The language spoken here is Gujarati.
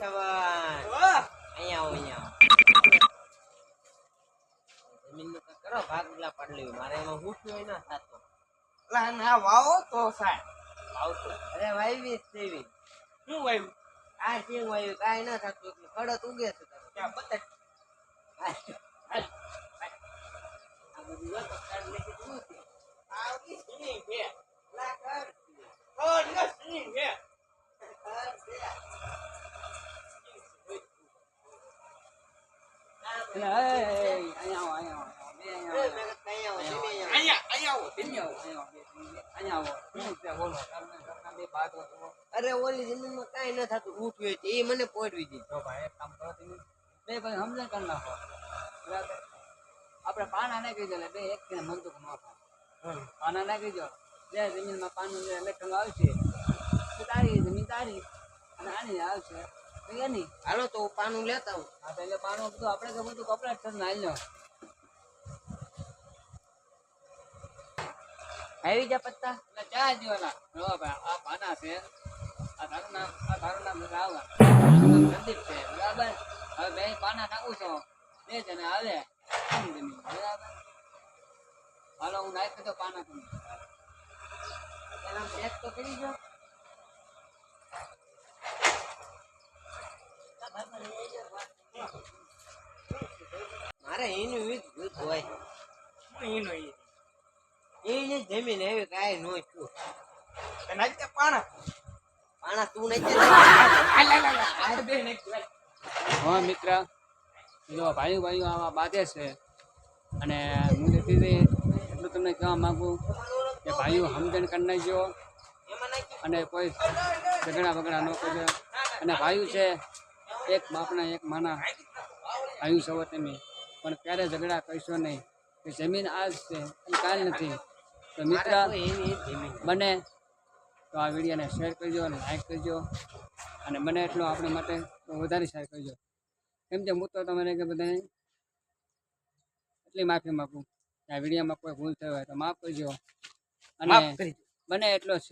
સવાન અહીંયા આવો અહીંયા કંઈક કરો ભાગ પેલા પડલી મારે એમાં ઉઠ્યો ના થતો લા ના વાવો તો સાહેબ આવતો અરે વાયવી જ તેવી શું વાવ્યું આ સિંગ વાયુ કાંઈ ના થતું એટલે કડત ઉગે છે. ત્યાં હાલ. આ બધું જો તો કાઢ નાખી તો શું થયું? આવડી છે લા ઓ ને સિંહ છે કર દે. એટલે, એ, એ, એ, અહીંયા આવો, અહીંયા આવો, બે અહીંયા એ, આવો. મેં કીધું અહીંયા આવો, અહીંયા અહીંયા આવો અહીંયા આવો. અહીંયા આવો, અહીંયા આવો. શું છે, બોલો, તમને ઘરના બે બાતો અરે ઓલી જમીનમાં કઈ ના થતું ઉઠ્યું છે એ મને પોડવી દીધી ભાઈ, એક કામ કરો તમે. બે ભાઈ સમજણ કરી નાખો. આપણે પાના નાખી દો એટલે બે એક ને મગદુખ ન. પાના નાખી દો જે જમીનમાં પાનું જે લખેલું આવશે તારી જમીન તારી અને આની આવશે તો તો પાનું લેતા હું એટલે પાનું આપણે તો બધું કપડા જ થઈને હાલ્યો આવી જા પત્તા. ચા જ ભાઈ, આ પાના આ તારું નામ, આ તારું છે, બરાબર? હવે બે પાના નાખું છું. બે જણા આવે બરાબર? હાલો, હું નાખી દો પાના એના પેક તો કરી દો. મારે એનું વીજ ભૂત હોય. ઈનો ઈ? એની જમીન એવી કાંઈ નો છું નાખી પાણા? પાણા તું નહીં. હા મિત્ર. જો ભાઈ ભાઈઓ આવા બાધે છે. અને હું તેથી એટલું તમને કહેવા માગું કે ભાઈઓ સમજણ કરી નાખજો. અને કોઈ ઝઘડા બગડા ન કરજો. અને ભાઈઓ છે એક બાપના એક માના. આયુ સૌ તમે. પણ ક્યારે ઝઘડા કરશો નહીં. કે જમીન આજ છે કાલ નથી. તો મિત્ર બને તો આ વિડીયોને શેર કરજો અને લાઈક કરજો. અને બને એટલો આપણા માટે વધારે શેર કરજો. કેમ કે હું તો તમારે કે બધા એટલી માફી માગું આ વિડીયોમાં કોઈ ભૂલ થઈ હોય તો માફ કરજો. અને બને એટલો શેર